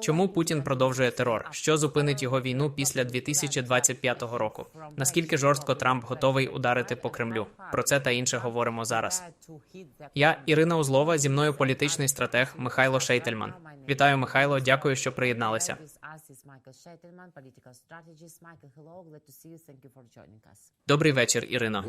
Чому Путін продовжує терор? Що зупинить його війну після 2025 року? Наскільки жорстко Трамп готовий ударити по Кремлю? Про це та інше говоримо зараз. Я Ірина Узлова. Зі мною політичний стратег Михайло Шейтельман. Вітаю, Михайло. Дякую, що приєдналися. Добрий вечір, Ірино.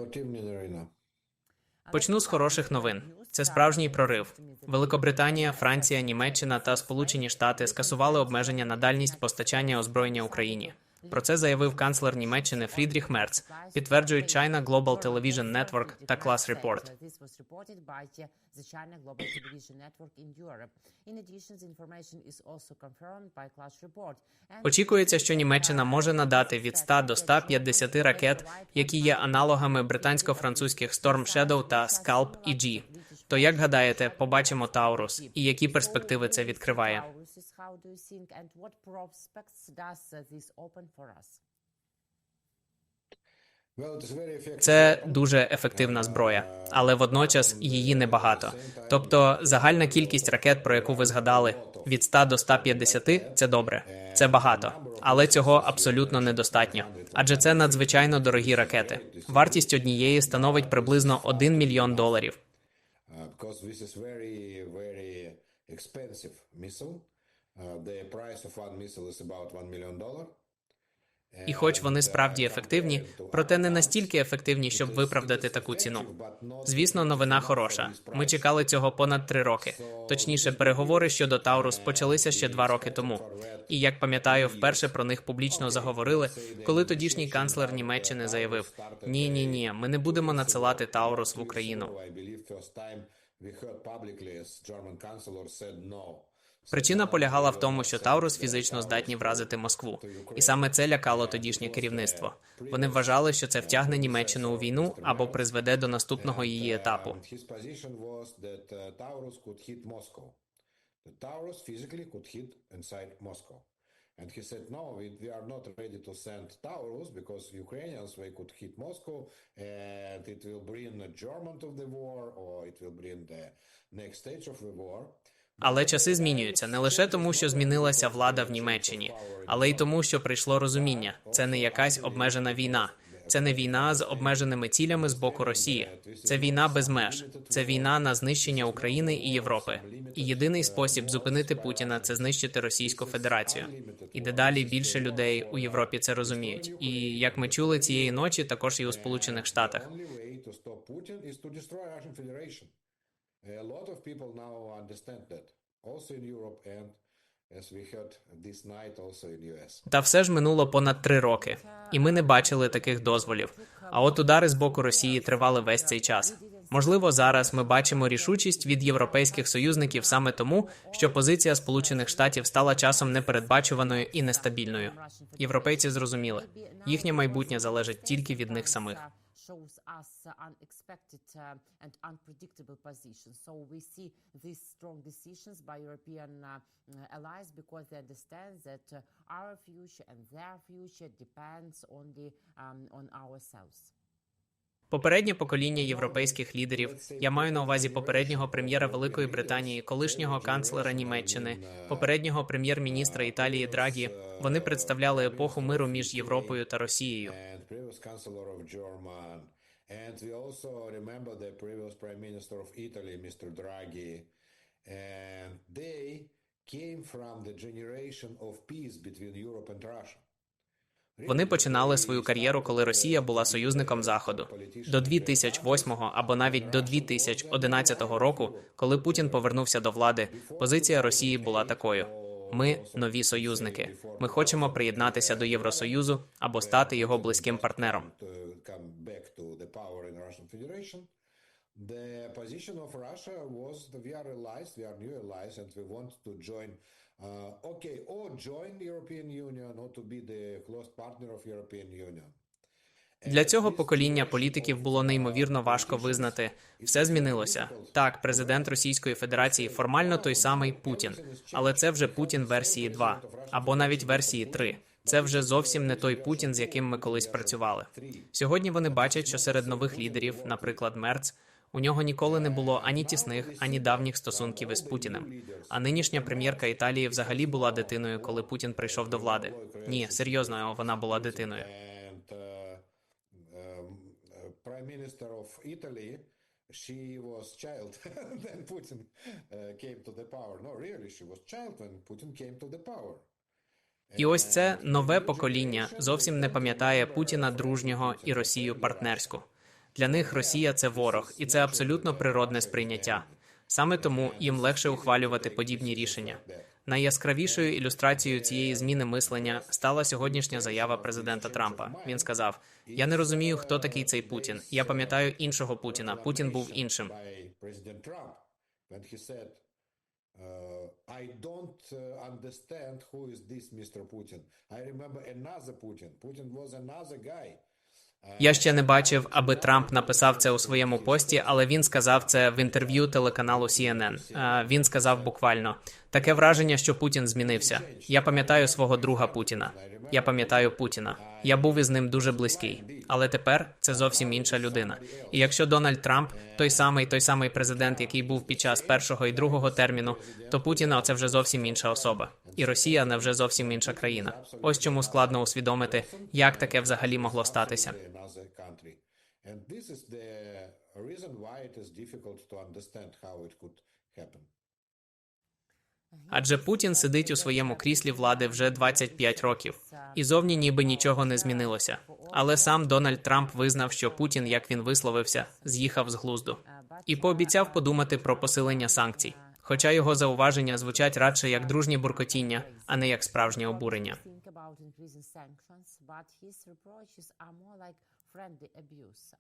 Почну з хороших новин. Це справжній прорив. Великобританія, Франція, Німеччина та Сполучені Штати скасували обмеження на дальність постачання озброєння Україні. Про це заявив канцлер Німеччини Фрідріх Мерц. Підтверджують China Global Television Network та Class Report. Очікується, що Німеччина може надати від 100 до 150 ракет, які є аналогами британсько-французьких Storm Shadow та Scalp EG. То як гадаєте, побачимо Таурус і які перспективи це відкриває? Well, it is very effective. Це дуже ефективна зброя, але водночас її небагато. Тобто загальна кількість ракет, про яку ви згадали, від 100 до 150 – це добре, це багато, але цього абсолютно недостатньо. Адже це надзвичайно дорогі ракети. Вартість однієї становить приблизно 1 мільйон доларів. Uh. Uh, the price of one missile is about one million dollar. І хоч вони справді ефективні, проте не настільки ефективні, щоб виправдати таку ціну. Звісно, новина хороша. Ми чекали цього понад три роки. Точніше, переговори щодо Таурус почалися ще два роки тому. І як пам'ятаю, вперше про них публічно заговорили, коли тодішній канцлер Німеччини заявив: Ні, ні, ні, ми не будемо надсилати Таурус в Україну. Причина полягала в тому, що Таурус фізично здатні вразити Москву, і саме це лякало тодішнє керівництво. Вони вважали, що це втягне Німеччину у війну або призведе до наступного її етапу. And uh. The he said, no, we, we are not ready to send Taurus because Ukrainians, they could hit Moscow and it will bring a German to the war or it will bring the next stage of the war. Але часи змінюються не лише тому, що змінилася влада в Німеччині, але й тому, що прийшло розуміння. Це не якась обмежена війна. Це не війна з обмеженими цілями з боку Росії. Це війна без меж. Це війна на знищення України і Європи. І єдиний спосіб зупинити Путіна це знищити Російську Федерацію. І дедалі більше людей у Європі це розуміють. І як ми чули цієї ночі, також і у Сполучених Штатах. A lot of people now understand that, also in Europe and as we heard this night also in US. Та все ж минуло понад три роки, і ми не бачили таких дозволів. А от удари з боку Росії тривали весь цей час. Можливо, зараз ми бачимо рішучість від європейських союзників саме тому, що позиція Сполучених Штатів стала часом непередбачуваною і нестабільною. Європейці зрозуміли, їхнє майбутнє залежить тільки від них самих. Shows us uh, unexpected uh, and unpredictable positions. So we see these strong decisions by European uh, allies because they understand that our future and their future depends on the um, on ourselves. Попереднє покоління європейських лідерів, я маю на увазі попереднього прем'єра Великої Британії, колишнього канцлера Німеччини, попереднього прем'єр-міністра Італії Драгі. Вони представляли епоху миру між Європою та Росією. and we also remember the previous prime minister of Italy, Mr. Draghi. And they came from the generation of peace between Europe and Russia. Вони починали свою кар'єру, коли Росія була союзником Заходу. До 2008 або навіть до 2011 року, коли Путін повернувся до влади, позиція Росії була такою: ми нові союзники. Ми хочемо приєднатися до Євросоюзу або стати його близьким партнером. The position of Russia was we are allies, we are new allies, and we want to join. Uh, okay, or join the European Union, or to be the close partner of European Union. Для цього покоління політиків було неймовірно важко визнати, все змінилося. Так, президент Російської Федерації формально той самий Путін, але це вже Путін версії 2, або навіть версії 3. Це вже зовсім не той Путін, з яким ми колись працювали. Сьогодні вони бачать, що серед нових лідерів, наприклад, Мерц, У нього ніколи не було ані тісних, ані давніх стосунків із Путіним. А нинішня прем'єрка Італії взагалі була дитиною, коли Путін прийшов до влади. Ні, серйозно, вона була дитиною. Prime Minister of Italy, she was child when Putin came to the power. No, really, she was child when Putin came to the power. І ось це нове покоління зовсім не пам'ятає Путіна дружнього і Росію партнерську. Для них Росія це ворог, і це абсолютно природне сприйняття. Саме тому їм легше ухвалювати подібні рішення. Найяскравішою ілюстрацією цієї зміни мислення стала сьогоднішня заява президента Трампа. Він сказав: Я не розумію, хто такий цей Путін. Я пам'ятаю іншого Путіна. Путін був іншим. Uh, I don't uh, understand who is this Mr. Putin. I remember another Putin. Putin was another guy. Я ще не бачив, аби Трамп написав це у своєму пості, але він сказав це в інтерв'ю телеканалу CNN. Він сказав буквально таке враження, що Путін змінився. Я пам'ятаю свого друга Путіна. Я пам'ятаю Путіна. Я був із ним дуже близький, але тепер це зовсім інша людина. І якщо Дональд Трамп той самий той самий президент, який був під час першого і другого терміну, то Путіна це вже зовсім інша особа, і Росія не вже зовсім інша країна. Ось чому складно усвідомити, як таке взагалі могло статися. And this is the reason why it is difficult to understand how it could happen. Адже Путін сидить у своєму кріслі влади вже 25 років, і зовні ніби нічого не змінилося. Але сам Дональд Трамп визнав, що Путін, як він висловився, з'їхав з глузду і пообіцяв подумати про посилення санкцій. Хоча його зауваження звучать радше як дружні буркотіння, а не як справжнє обурення.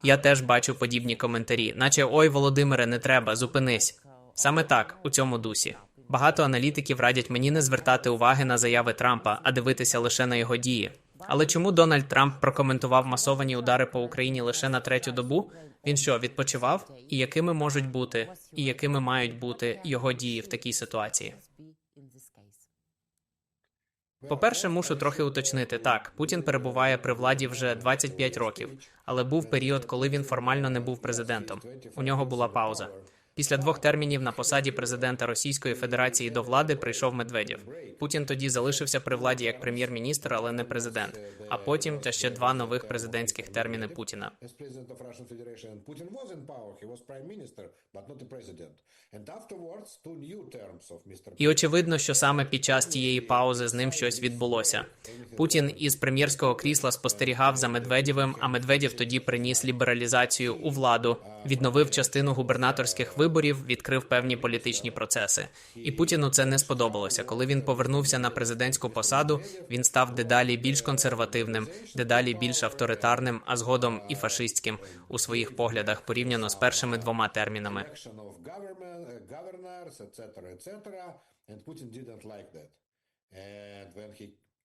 Я теж бачу подібні коментарі, наче ой, Володимире, не треба, зупинись. Саме так, у цьому дусі. Багато аналітиків радять мені не звертати уваги на заяви Трампа, а дивитися лише на його дії. Але чому Дональд Трамп прокоментував масовані удари по Україні лише на третю добу? Він що відпочивав? І якими можуть бути, і якими мають бути його дії в такій ситуації? Be in this case. По-перше, мушу трохи уточнити так. Путін перебуває при владі вже 25 років, але був період, коли він формально не був президентом. У нього була пауза. Після двох термінів на посаді президента Російської Федерації до влади прийшов Медведєв. Путін тоді залишився при владі як прем'єр-міністр, але не президент. А потім та ще два нових президентських терміни Путіна. І очевидно, що саме під час тієї паузи з ним щось відбулося. Путін із прем'єрського крісла спостерігав за Медведєвим, а Медведєв тоді приніс лібералізацію у владу, відновив частину губернаторських виборів, відкрив певні політичні процеси. І Путіну це не сподобалося. Коли він повернувся на президентську посаду, він став дедалі більш консервативним, дедалі більш авторитарним, а згодом і фашистським у своїх поглядах порівняно з першими двома термінами.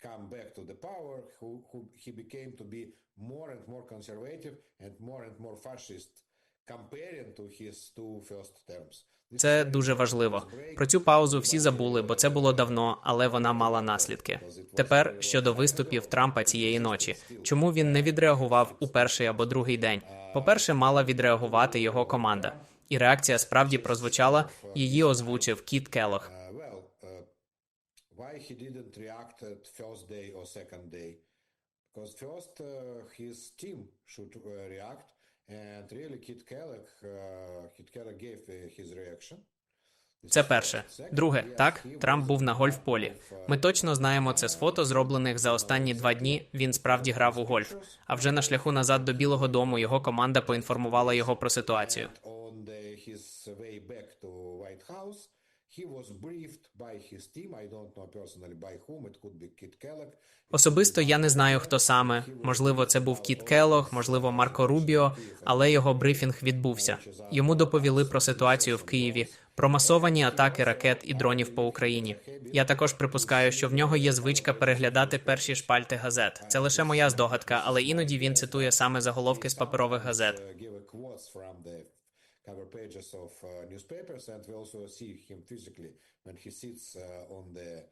come back to the power, who, who he became to be more and more conservative and more and more fascist, Це дуже важливо. Про цю паузу всі забули, бо це було давно, але вона мала наслідки. Тепер щодо виступів Трампа цієї ночі, чому він не відреагував у перший або другий день? По-перше, мала відреагувати його команда, і реакція справді прозвучала. Її озвучив Кіт Келох. Uh, uh? Because first uh, his team should react, uh, uh. Це перше. Друге, так, Трамп був на гольф-полі. Ми точно знаємо це з фото, зроблених за останні два дні. Він справді грав у гольф. А вже на шляху назад до Білого Дому його команда поінформувала його про ситуацію. Особисто я не знаю, хто саме. Можливо, це був Кіт Келох, можливо, Марко Рубіо, але його брифінг відбувся. Йому доповіли про ситуацію в Києві, про масовані атаки ракет і дронів по Україні. Я також припускаю, що в нього є звичка переглядати перші шпальти газет. Це лише моя здогадка, але іноді він цитує саме заголовки з паперових газет. Cover pages of uh, newspapers, and we also see him physically when he sits uh, on the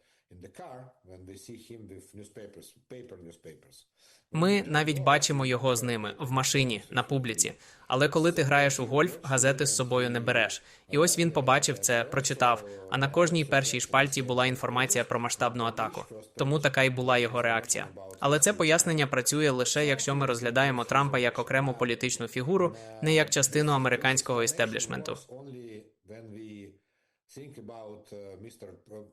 Ми навіть бачимо його з ними в машині на публіці. Але коли ти граєш у гольф, газети з собою не береш. І ось він побачив це, прочитав. А на кожній першій шпальті була інформація про масштабну атаку. Тому така й була його реакція. Але це пояснення працює лише якщо ми розглядаємо Трампа як окрему політичну фігуру, не як частину американського істеблішменту. Only when we think about uh, Mr.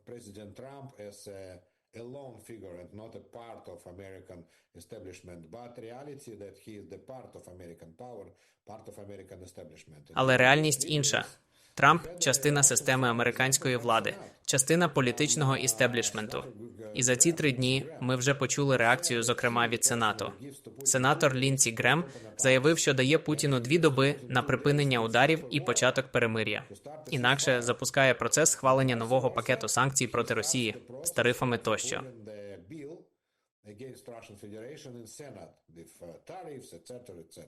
President Trump as a, a lone figure and not a part of American establishment, but reality that he is the part of American power, part of American establishment. Але реальність інша. Трамп частина системи американської влади, частина політичного істеблішменту. І за ці три дні ми вже почули реакцію, зокрема від Сенату. Сенатор Лінсі Грем заявив, що дає Путіну дві доби на припинення ударів і початок перемир'я. Інакше запускає процес схвалення нового пакету санкцій проти Росії з тарифами тощо. Against Russian Federation in Senate with uh, tariffs, etc., etc.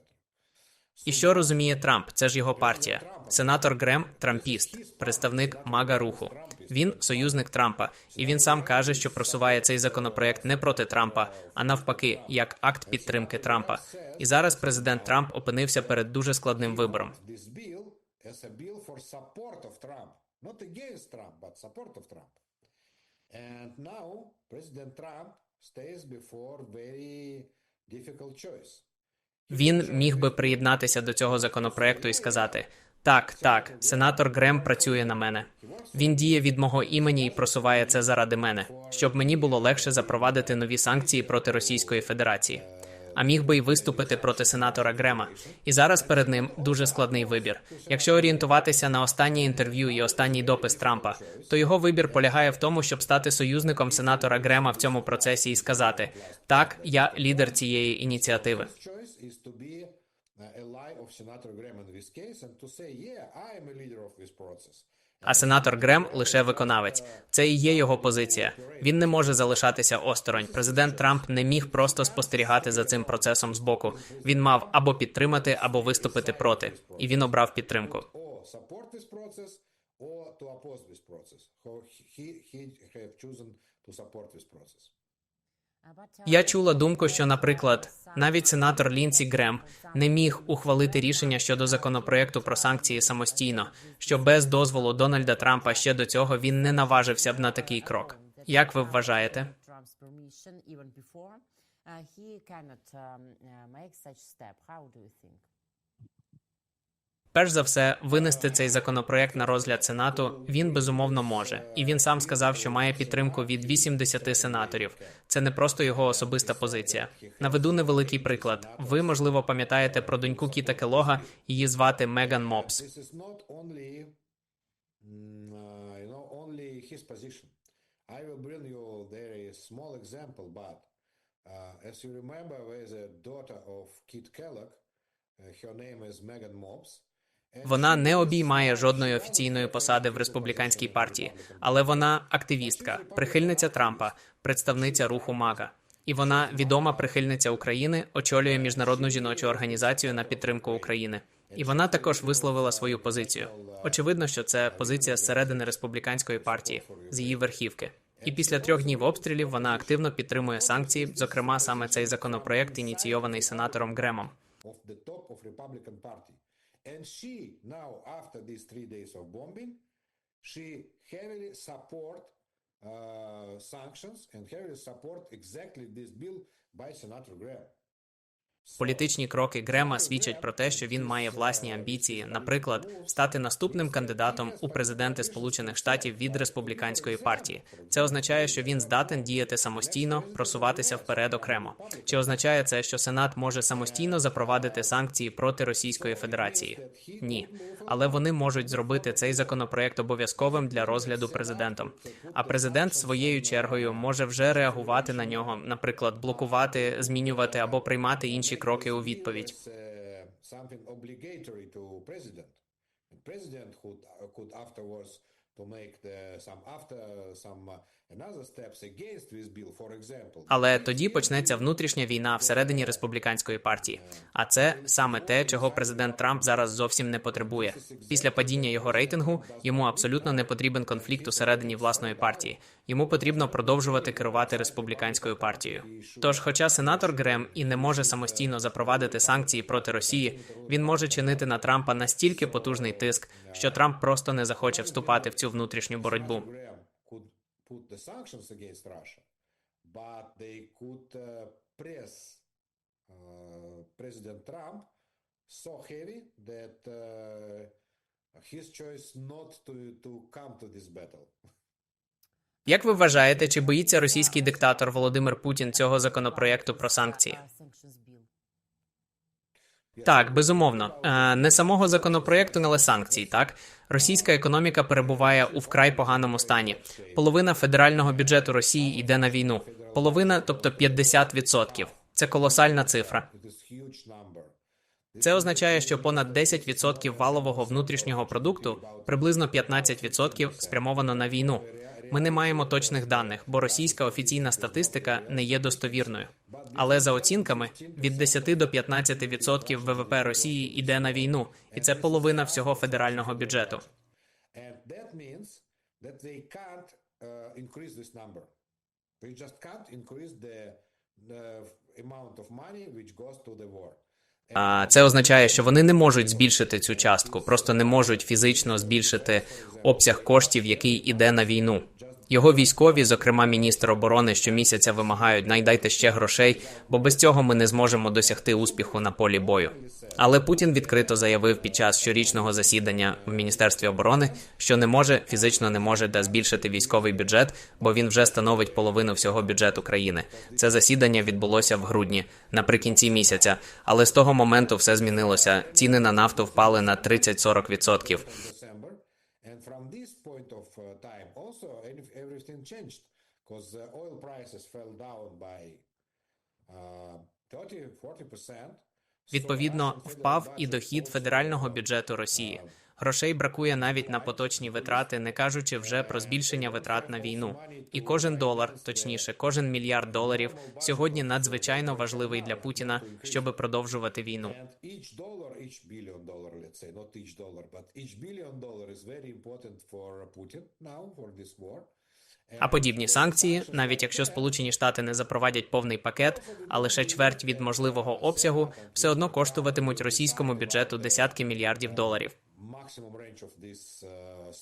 І що розуміє Трамп? Це ж його партія. Сенатор Грем трампіст, представник мага руху. Він союзник Трампа, і він сам каже, що просуває цей законопроект не проти Трампа, а навпаки, як акт підтримки Трампа. І зараз президент Трамп опинився перед дуже складним вибором. And now President Trump stays before very difficult choice. Він міг би приєднатися до цього законопроекту і сказати: так, так, сенатор Грем працює на мене. Він діє від мого імені і просуває це заради мене, щоб мені було легше запровадити нові санкції проти Російської Федерації. А міг би й виступити проти сенатора Грема. І зараз перед ним дуже складний вибір. Якщо орієнтуватися на останнє інтерв'ю і останній допис Трампа, то його вибір полягає в тому, щоб стати союзником сенатора Грема в цьому процесі і сказати: так, я лідер цієї ініціативи. Is to be uh, ally of Senator Graham in this case and to say, yeah, I am a leader of this process. А сенатор Грем лише виконавець. Це і є його позиція. Він не може залишатися осторонь. Президент Трамп не міг просто спостерігати за цим процесом збоку. Він мав або підтримати, або виступити проти. І він обрав підтримку. He, he have chosen to support this process. Я чула думку, що, наприклад, навіть сенатор Лінсі Грем не міг ухвалити рішення щодо законопроекту про санкції самостійно, що без дозволу Дональда Трампа ще до цього він не наважився б на такий крок. Як ви вважаєте? Uh. How do you think? Перш за все, винести цей законопроект на розгляд Сенату він безумовно може, і він сам сказав, що має підтримку від 80 сенаторів. Це не просто його особиста позиція. Наведу невеликий приклад. Ви можливо пам'ятаєте про доньку Кіта Келога, її звати Меган Мопс. Uh, as you remember, there is a daughter of Kit Kellogg. Uh, her name is Megan Mobs. Вона не обіймає жодної офіційної посади в республіканській партії, але вона активістка, прихильниця Трампа, представниця руху Мага. І вона відома прихильниця України, очолює міжнародну жіночу організацію на підтримку України. І вона також висловила свою позицію. Очевидно, що це позиція зсередини республіканської партії з її верхівки. І після трьох днів обстрілів вона активно підтримує санкції, зокрема саме цей законопроект, ініційований сенатором Гремом. And she now, after these three days of bombing, she heavily support uh, sanctions and heavily support exactly this bill by Senator Graham. Політичні кроки Грема свідчать про те, що він має власні амбіції, наприклад, стати наступним кандидатом у президенти Сполучених Штатів від республіканської партії. Це означає, що він здатен діяти самостійно, просуватися вперед окремо. Чи означає це, що Сенат може самостійно запровадити санкції проти Російської Федерації? Ні, але вони можуть зробити цей законопроект обов'язковим для розгляду президентом. А президент своєю чергою може вже реагувати на нього, наприклад, блокувати, змінювати або приймати інші кроки у відповідь. Uh, could, uh, could afterwards to make the, some after some Але тоді почнеться внутрішня війна всередині республіканської партії. А це саме те, чого президент Трамп зараз зовсім не потребує. Після падіння його рейтингу йому абсолютно не потрібен конфлікт усередині власної партії. Йому потрібно продовжувати керувати республіканською партією. Тож, хоча сенатор Грем і не може самостійно запровадити санкції проти Росії, він може чинити на Трампа настільки потужний тиск, що Трамп просто не захоче вступати в цю внутрішню боротьбу. Put the sanctions against Russia, but they could uh, press uh, President Trump so heavy that uh, his choice not to, to come to this battle. Як ви вважаєте, чи боїться російський диктатор Володимир Путін цього законопроекту про санкції? Так, безумовно, Е, не самого законопроекту, але санкцій. Так, російська економіка перебуває у вкрай поганому стані. Половина федерального бюджету Росії йде на війну. Половина, тобто 50%. Це колосальна цифра. Це означає, що понад 10% валового внутрішнього продукту, приблизно 15% спрямовано на війну. Ми не маємо точних даних, бо російська офіційна статистика не є достовірною. Але за оцінками від 10 до 15% ВВП Росії йде на війну, і це половина всього федерального бюджету. Uh. А це означає, що вони не можуть збільшити цю частку, просто не можуть фізично збільшити обсяг коштів, який іде на війну. Його військові, зокрема міністр оборони, щомісяця вимагають найдайте ще грошей, бо без цього ми не зможемо досягти успіху на полі бою. Але Путін відкрито заявив під час щорічного засідання в міністерстві оборони, що не може фізично не може де збільшити військовий бюджет, бо він вже становить половину всього бюджету країни. Це засідання відбулося в грудні, наприкінці місяця. Але з того моменту все змінилося. Ціни на нафту впали на 30-40%. Also everything changed because the oil prices fell down by uh, 30 40%. Відповідно, впав і дохід федерального бюджету Росії. Грошей бракує навіть на поточні витрати, не кажучи вже про збільшення витрат на війну. І кожен долар, точніше, кожен мільярд доларів, сьогодні надзвичайно важливий для Путіна, щоб продовжувати війну. Dollar, but each billion dollar is very important for Putin now for this war. А подібні санкції, навіть якщо Сполучені Штати не запровадять повний пакет, а лише чверть від можливого обсягу, все одно коштуватимуть російському бюджету десятки мільярдів доларів. uh,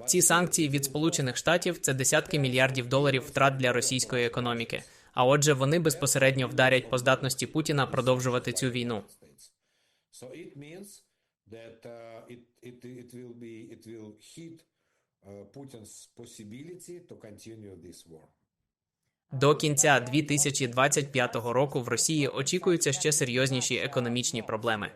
uh, Ці санкції від Сполучених Штатів це десятки мільярдів доларів втрат для російської економіки. А отже, вони безпосередньо вдарять по здатності Путіна продовжувати цю війну. So it means that uh, it, it, it will be it will hit uh, Putin's possibility to continue this war. До кінця 2025 року в Росії очікуються ще серйозніші економічні проблеми.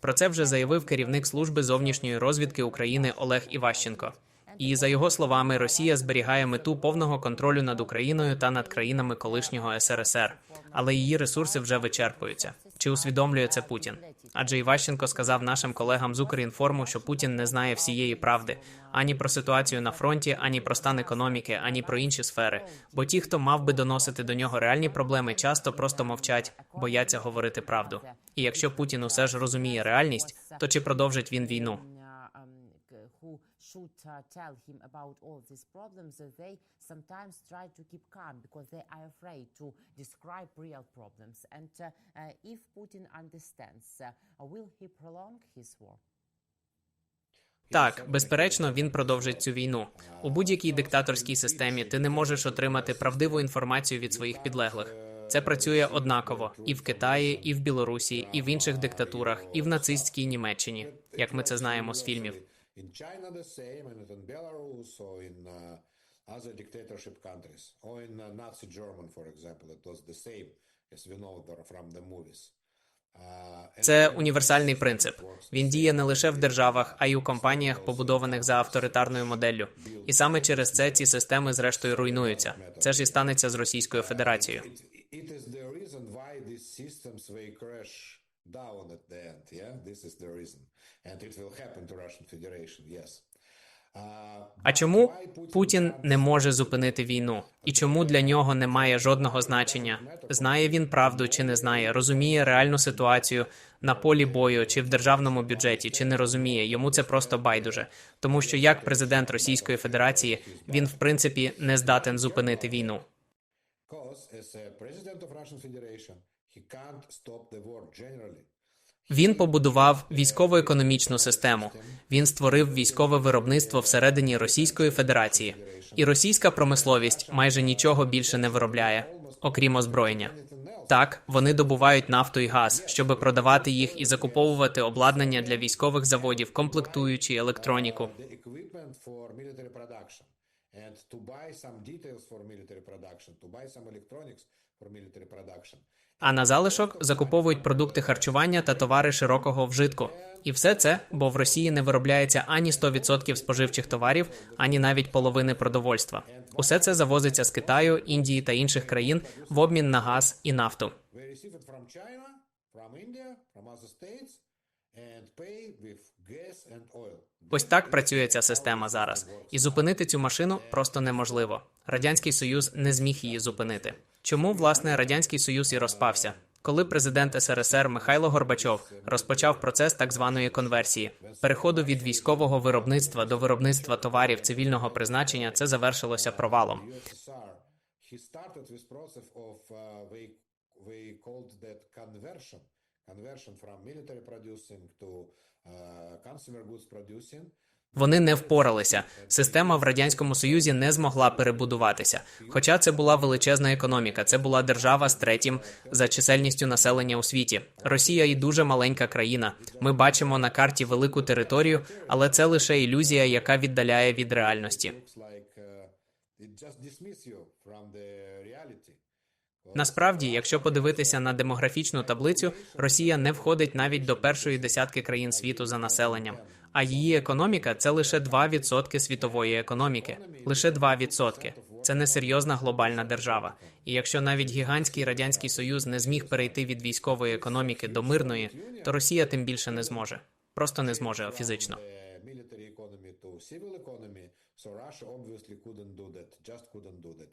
Про це вже заявив керівник служби зовнішньої розвідки України Олег Іващенко. І за його словами, Росія зберігає мету повного контролю над Україною та над країнами колишнього СРСР, але її ресурси вже вичерпуються. Чи усвідомлює це Путін? Адже Іващенко сказав нашим колегам з Укрінформу, що Путін не знає всієї правди ані про ситуацію на фронті, ані про стан економіки, ані про інші сфери. Бо ті, хто мав би доносити до нього реальні проблеми, часто просто мовчать, бояться говорити правду. І якщо Путін усе ж розуміє реальність, то чи продовжить він війну? Should uh, tell him about all these problems, they sometimes try to keep calm because they are afraid to describe real problems. And uh, uh, if Putin understands, uh, will he prolong his war? Так, безперечно, він продовжить цю війну. У будь-якій диктаторській системі ти не можеш отримати правдиву інформацію від своїх підлеглих. Це працює однаково і в Китаї, і в Білорусі, і в інших диктатурах, і в нацистській Німеччині, як ми це знаємо з фільмів. In China the same, and in Belarus or in uh, other dictatorship countries, or in uh, Nazi German, for example, it was the same, as we know from the movies. Uh, Це універсальний принцип. Він діє не лише в державах, а й у компаніях, побудованих за авторитарною моделлю. І саме через це ці системи зрештою руйнуються. Це ж і станеться з Російською Федерацією. Down at the end. Yeah, this is the reason, and it will happen to Russian Federation. Yes. Uh, А чому Путін не може зупинити війну? І чому для нього немає жодного значення? Знає він правду чи не знає? Розуміє реальну ситуацію на полі бою чи в державному бюджеті, чи не розуміє? Йому це просто байдуже. Тому що як президент Російської Федерації він в принципі не здатен зупинити війну. Він побудував військово-економічну систему. Він створив військове виробництво всередині Російської Федерації, і російська промисловість майже нічого більше не виробляє, окрім озброєння. Так, вони добувають нафту і газ, щоб продавати їх і закуповувати обладнання для військових заводів, комплектуючі електроніку. And to buy some details for military production, to buy some electronics for military production. А на залишок закуповують продукти харчування та товари широкого вжитку. І все це, бо в Росії не виробляється ані 100% споживчих товарів, ані навіть половини продовольства. Усе це завозиться з Китаю, Індії та інших країн в обмін на газ і нафту. With. Ось так працює ця система зараз. І зупинити цю машину просто неможливо. Радянський Союз не зміг її зупинити. Чому власне радянський Союз і розпався? Коли президент СРСР Михайло Горбачов розпочав процес так званої конверсії, переходу від військового виробництва до виробництва товарів цивільного призначення, це завершилося провалом. He started this process of, uh, they, they called that conversion, producing. Вони не впоралися. Система в радянському союзі не змогла перебудуватися. Хоча це була величезна економіка, це була держава з третім за чисельністю населення у світі. Росія і дуже маленька країна. Ми бачимо на карті велику територію, але це лише ілюзія, яка віддаляє від реальності. Насправді, якщо подивитися на демографічну таблицю, Росія не входить навіть до першої десятки країн світу за населенням. А її економіка це лише 2% світової економіки. Лише 2%. Це не серйозна глобальна держава. І якщо навіть гігантський радянський союз не зміг перейти від військової економіки до мирної, то Росія тим більше не зможе. Просто не зможе фізично. Military economy to civil economy, so Russia obviously couldn't do that, just couldn't do that.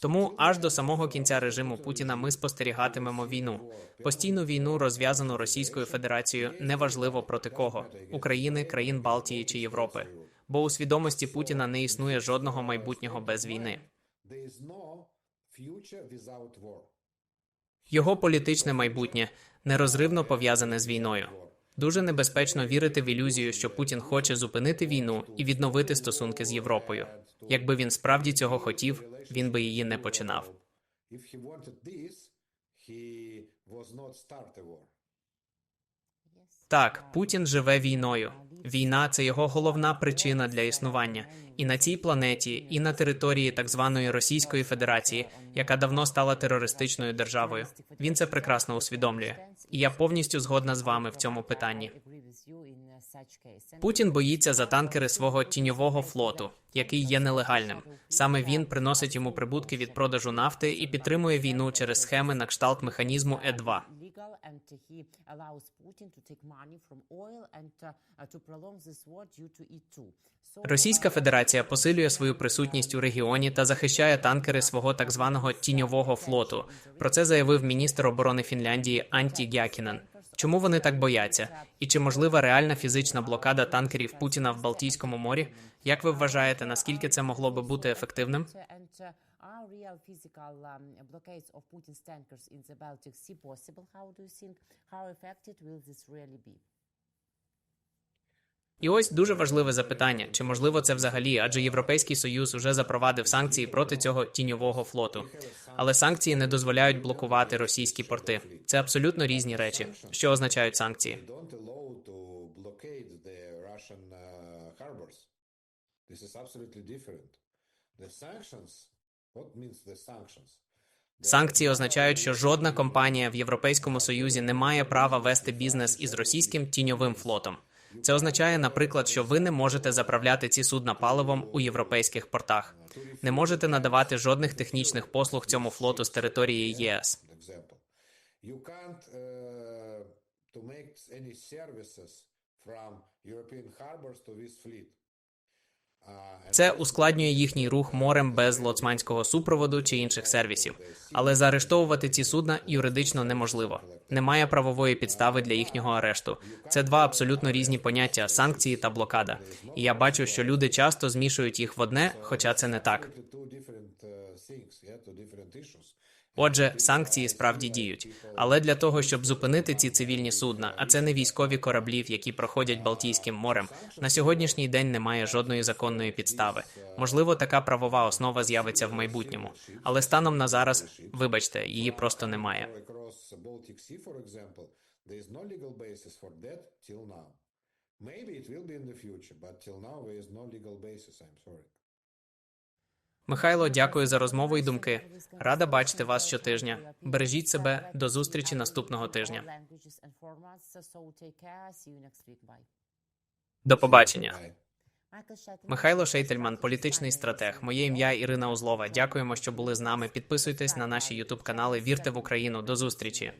Тому аж до самого кінця режиму Путіна ми спостерігатимемо війну. Постійну війну, розв'язану Російською Федерацією, неважливо проти кого України, країн Балтії чи Європи. Бо у свідомості Путіна не існує жодного майбутнього без війни. Його політичне майбутнє нерозривно пов'язане з війною. Дуже небезпечно вірити в ілюзію, що Путін хоче зупинити війну і відновити стосунки з Європою. Якби він справді цього хотів, він би її не починав. If he wanted this, he was not start a war. Так, Путін живе війною. Війна це його головна причина для існування. І на цій планеті, і на території так званої Російської Федерації, яка давно стала терористичною державою. Він це прекрасно усвідомлює. І я повністю згодна з вами в цьому питанні. Путін боїться за танкери свого тіньового флоту, який є нелегальним. Саме він приносить йому прибутки від продажу нафти і підтримує війну через схеми на кшталт механізму Е 2 legal and he allows Putin to take money from oil and uh, uh, to prolong this war due to E2. So Російська Федерація посилює свою присутність у регіоні та захищає танкери свого так званого тіньового флоту. Про це заявив міністр оборони Фінляндії Анті Гякінен. Чому вони так бояться? І чи можлива реальна фізична блокада танкерів Путіна в Балтійському морі? Як ви вважаєте, наскільки це могло би бути ефективним? And uh, are real physical um, blockades of Putin's tankers in the Baltic Sea possible? How do you think? How effective will this really be? І ось дуже важливе запитання: чи можливо це взагалі? Адже Європейський Союз уже запровадив санкції проти цього тіньового флоту. Але санкції не дозволяють блокувати російські порти. Це абсолютно різні речі. Що означають санкції? Uh. This is absolutely different. Санкції означають, що жодна компанія в Європейському Союзі не має права вести бізнес із російським тіньовим флотом. Це означає, наприклад, що ви не можете заправляти ці судна паливом у європейських портах, не можете надавати жодних технічних послуг цьому флоту з території ЄС. uh, to make any services from European harbors to this fleet. Це ускладнює їхній рух морем без лоцманського супроводу чи інших сервісів. Але заарештовувати ці судна юридично неможливо. Немає правової підстави для їхнього арешту. Це два абсолютно різні поняття санкції та блокада. І я бачу, що люди часто змішують їх в одне, хоча це не так. Отже, санкції справді діють, але для того, щоб зупинити ці цивільні судна, а це не військові кораблів, які проходять Балтійським морем, на сьогоднішній день немає жодної законної підстави. Можливо, така правова основа з'явиться в майбутньому, але станом на зараз, вибачте, її просто немає. Maybe it will be in the future, but till now there is no legal basis. I'm sorry. Михайло, дякую за розмову і думки. Рада бачити вас щотижня. Бережіть себе до зустрічі наступного тижня. До побачення. Михайло Шейтельман, політичний стратег. Моє ім'я Ірина Узлова. Дякуємо, що були з нами. Підписуйтесь на наші ютуб канали. Вірте в Україну. До зустрічі.